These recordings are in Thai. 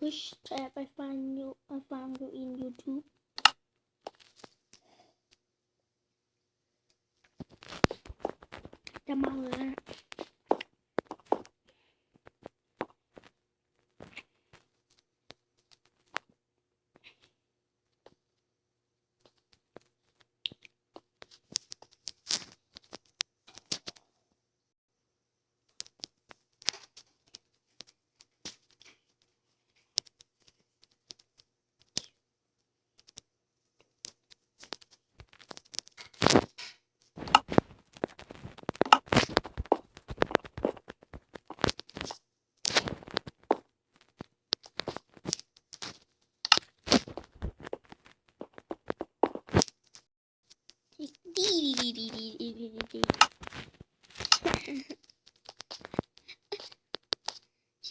which tab I found you I found you in.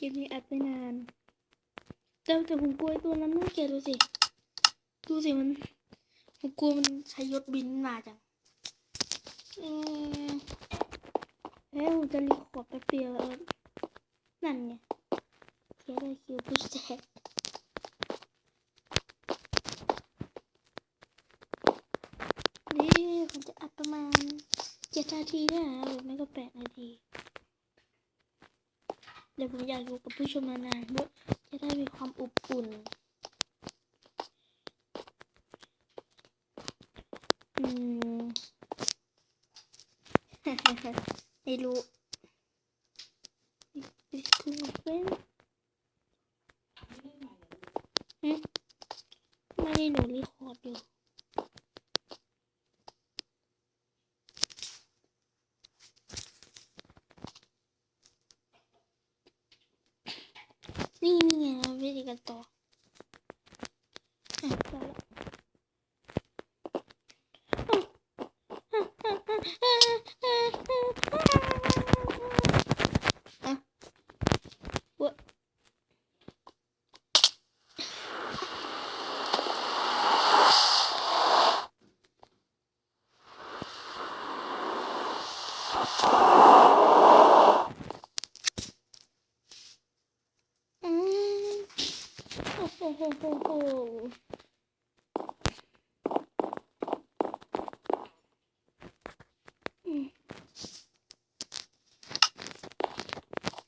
คลิปนี้อัดไปนานแต่แต่ผมกลัวตัวนั้นน่าเกลียดดูสิ ดูสิมัน ผมกลัวมันใช้ยศบินมาจังเออเอ้ยผมจะรีคอร์ดแป๊บเดียวเออนั่นไงเขียนได้คิวพุชแท็กนี่ผมจะอัดประมาณเจ็ดนาทีเนี่ยนะหรือไม่ก็แปดนาที เดี๋ยวผมอยากอยู่กับผู้ชมนานๆด้วยจะได้มีความอบอุ่นอืมไม่รู้นี่คือเป็นหืมไม่ได้หนูรีคอร์ดอยู่ นี่นี่ไงเราวิธีการต่ออะต่อละอะวะอืม โอ้โหโหโห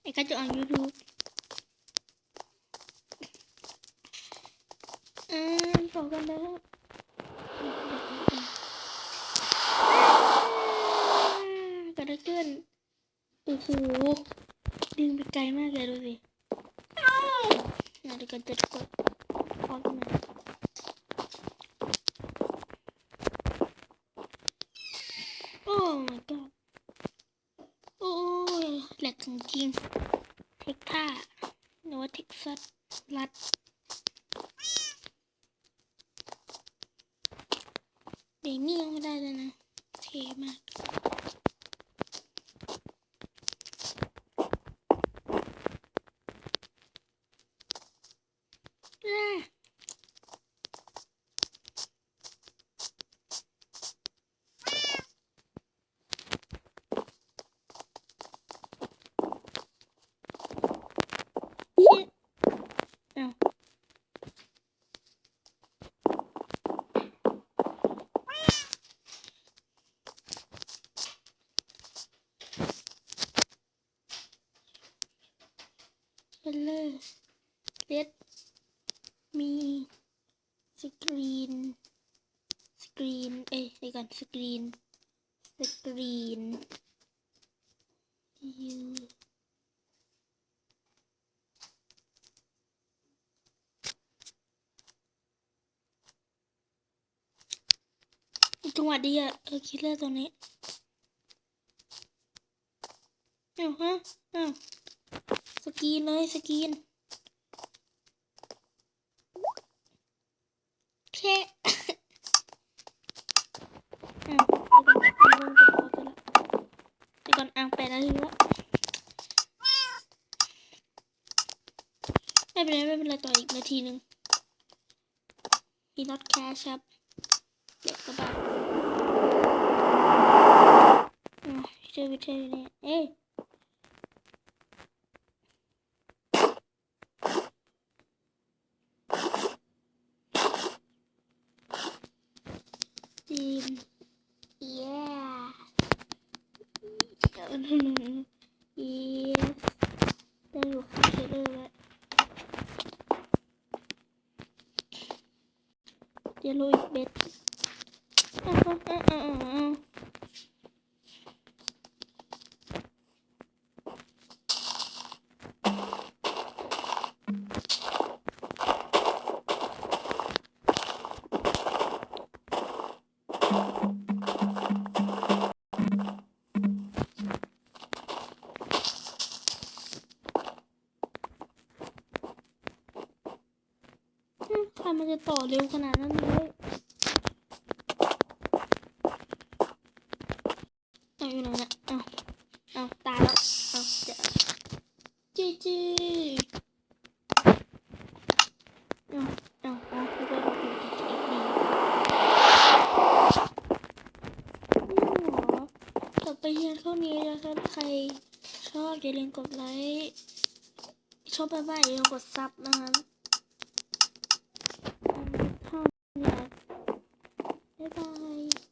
ไอ้กระจกอ่านยูทูบอ่าต่อกันแล้วเกิดอะไรขึ้นโอ้โหดึงไปไกลมากเลยดูสิ Şunları gönderip koy. Koydum ben. Oh my god. Oh, แหลกจริงๆเท็กท่าหรือว่าเท็กซัสรัฐเดี๋ยวนี่ยังไม่ได้เลยนะ color let me screen screen เอ้ยเดี๋ยวก่อน screen screen you จังหวะดีอะเออคิดเลอร์ตัวนี้อ้าฮะอ้า สกีนเลยสกีนแค่อืมเดี๋ยวก่อนเดี๋ยวก่อนเดี๋ยวก่อนอ่างแปดนาทีแล้วไม่เป็นไรไม่เป็นไรต่ออีกนาทีหนึ่งมีน็อตแคชครับเด็กกระบะอ๋อเจอวิเทยเนี่ยเอ้ย อนั่นนั่นอีได้อยู่ข้างเต่อเร็วขนาดนั้นเลยเอาอยู่ไหนเนี่ยเอาเอาตายแล้วเอาเดี๋ยวจีจีเอาเอาเอาคือว่าเราเป็นจีจีต่อไปเพียงเท่านี้นะครับ ใครชอบอย่าลืมกดไลค์ ชอบบ้าๆอย่าลืมกดซับนะครับ 拜拜。